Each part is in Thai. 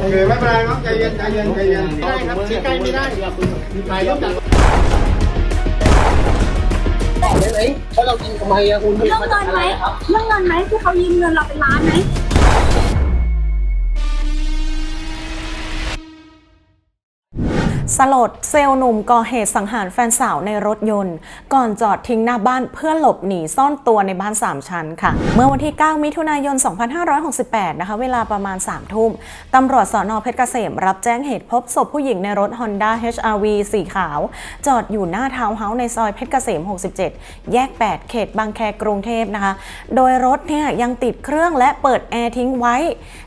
โอเคไม่เป็นไรครับใจเย็นใจเย็นใจเย็นได้ครับชี้ใกลไม่ได้ถ่ายรูปจากไหนเขาเรากินทำไมอะคุณเรื่องเงินไหมเรื่องเงินไหมที่เขายืมเงินเราเป็นล้านไหม สลดเซลล์หนุ่มก่อเหตุสังหารแฟนสาวในรถยนต์ ก่อนจอดทิ้งหน้าบ้านเพื่อหลบหนีซ่อนตัวในบ้าน 3 ชั้นค่ะ เมื่อวันที่ 9 มิถุนายน 2568 นะคะ เวลาประมาณ 3 ทุ่มตำรวจสอนอเพชรเกษม รับแจ้งเหตุพบศพผู้หญิงในรถ Honda HRV สีขาว จอดอยู่หน้าทาวน์เฮาส์ในซอยเพชรเกษม 67 แยก 8 เขตบางแคกรุงเทพนะคะ โดยรถเนี่ยยังติดเครื่องและเปิดแอร์ทิ้งไว้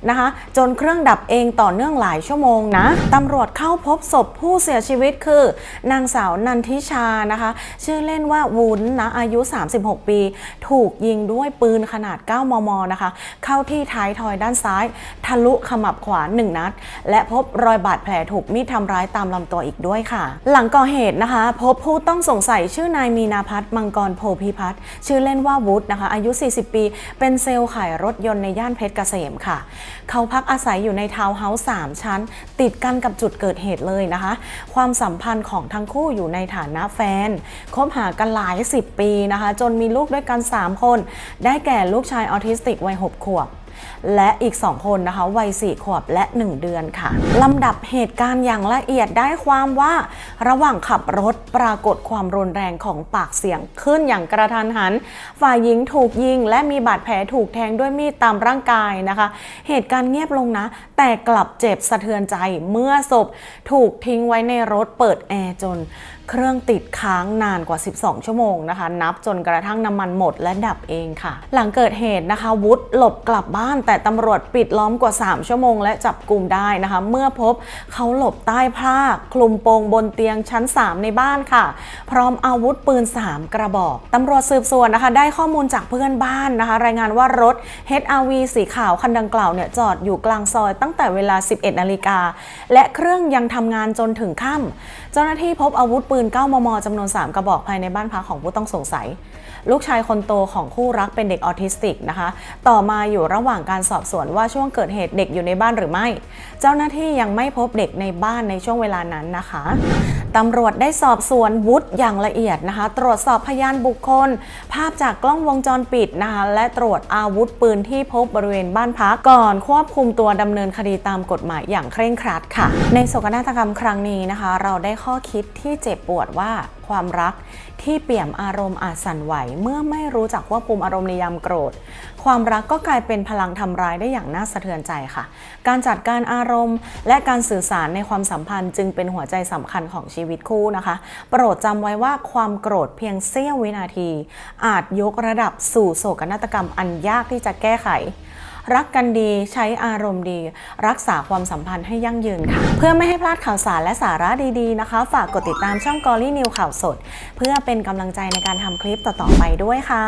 นะคะ จนเครื่องดับเองต่อเนื่องหลายชั่วโมงนะตำรวจเข้าพบศพผูู้้เสียชีวิตคือนางสาวนันทิชานะคะ ชื่อเล่นว่าวุ้นนะอายุ 36 ปี ถูกยิงด้วยปืนขนาด 9 มม นะคะ เข้าที่ท้ายทอยด้านซ้าย ทะลุขมับขวา1นัด และพบรอยบาดแผลถูกมีดทำร้ายตามลำตัวอีกด้วยค่ะ หลังก่อเหตุนะคะ พบผู้ต้องสงสัยชื่อนายมีนาพัฒน์มังกรโพพิพัฒน์ชื่อเล่นว่าวุฒินะคะ อายุ 40 ปี เป็นเซลล์ขายรถยนต์ในย่านเพชรเกษมค่ะ เขาพักอาศัยอยู่ในทาวน์เฮาส์3ชั้น ติดกันกับจุดเกิดเหตุเลยนะคะความสัมพันธ์ของทั้งคู่อยู่ในฐานะแฟน คบหากันหลาย 10 ปีนะคะ จนมีลูกด้วยกัน 3 คน ได้แก่ลูกชายออทิสติกวัย6ขวบ และอีก 2 คนนะคะวัย4ขวบและ 1 เดือนค่ะลำดับเหตุการณ์อย่างละเอียดได้ความว่า ระหว่างขับรถปรากฏความรุนแรงของปากเสียงขึ้นอย่างกระทันหัน ฝ่ายหญิงถูกยิง และมีบาดแผลถูกแทงด้วยมีดตามร่างกายนะคะ เหตุการณ์เงียบลงนะ แต่กลับเจ็บสะเทือนใจเมื่อศพถูกทิ้งไว้ในรถเปิดแอร์จนเครื่องติดค้างนานกว่า 12 ชั่วโมงนะคะ นับจนกระทั่งน้ำมันหมดและดับเองค่ะ หลังเกิดเหตุนะคะ วุฒิหลบกลับบ้านแต่ตำรวจปิดล้อมกว่า 3 ชั่วโมง และจับกลุ่มได้นะคะ เมื่อพบเขาหลบใต้ผ้าคลุมโปงบนเตียงชั้น 3 ในบ้านค่ะ พร้อมอาวุธปืน 3 กระบอกตำรวจสืบสวนนะคะ ได้ข้อมูลจากเพื่อนบ้านนะคะ รายงานว่ารถ HRV สีขาวคันดังกล่าวเนี่ยจอดอยู่กลางซอยตั้งแต่เวลา 11 นาฬิกา และเครื่องยังทำงานจนถึงค่ำเจ้าหน้าที่พบอาวุธปืน 9 มมจำนวน 3 กระบอกภายในบ้านพักของผู้ต้องสงสัย ลูกชายคนโตของคู่รักเป็นเด็กออทิสติกนะคะ ต่อมาอยู่ระหว่างการสอบสวนว่าช่วงเกิดเหตุเด็กอยู่ในบ้านหรือไม่ เจ้าหน้าที่ยังไม่พบเด็กในบ้านในช่วงเวลานั้นนะคะตำรวจได้สอบสวนวุฒิอย่างละเอียดนะคะ ตรวจสอบพยานบุคคล ภาพจากกล้องวงจรปิดนะคะ และตรวจอาวุธปืนที่พบบริเวณบ้านพักก่อนควบคุมตัวดำเนินคดีตามกฎหมายอย่างเคร่งครัดค่ะ ในโศกนาฏกรรมครั้งนี้นะคะ เราได้ข้อคิดที่เจ็บปวดว่าความรัก ที่เปี่ยมอารมณ์อาจสั่นไหว เมื่อไม่รู้จักควบคุมอารมณ์ในยามโกรธ ความรักก็กลายเป็นพลังทำร้ายได้อย่างน่าสะเทือนใจค่ะ การจัดการอารมณ์ และการสื่อสารในความสัมพันธ์ จึงเป็นหัวใจสำคัญของชีวิตคู่นะคะ โปรดจำไว้ว่าความโกรธเพียงเสี้ยววินาที อาจยกระดับสู่โศกนาฏกรรมอันยากที่จะแก้ไข รักกันดีใช้อารมณ์ดี รักษาความสัมพันธ์ให้ยั่งยืนค่ะ เพื่อไม่ให้พลาดข่าวสารและสาระดีๆนะคะ ฝากกดติดตามช่องกอลี่นิวข่าวสด เพื่อเป็นกำลังใจในการทำคลิปต่อๆไปด้วยค่ะ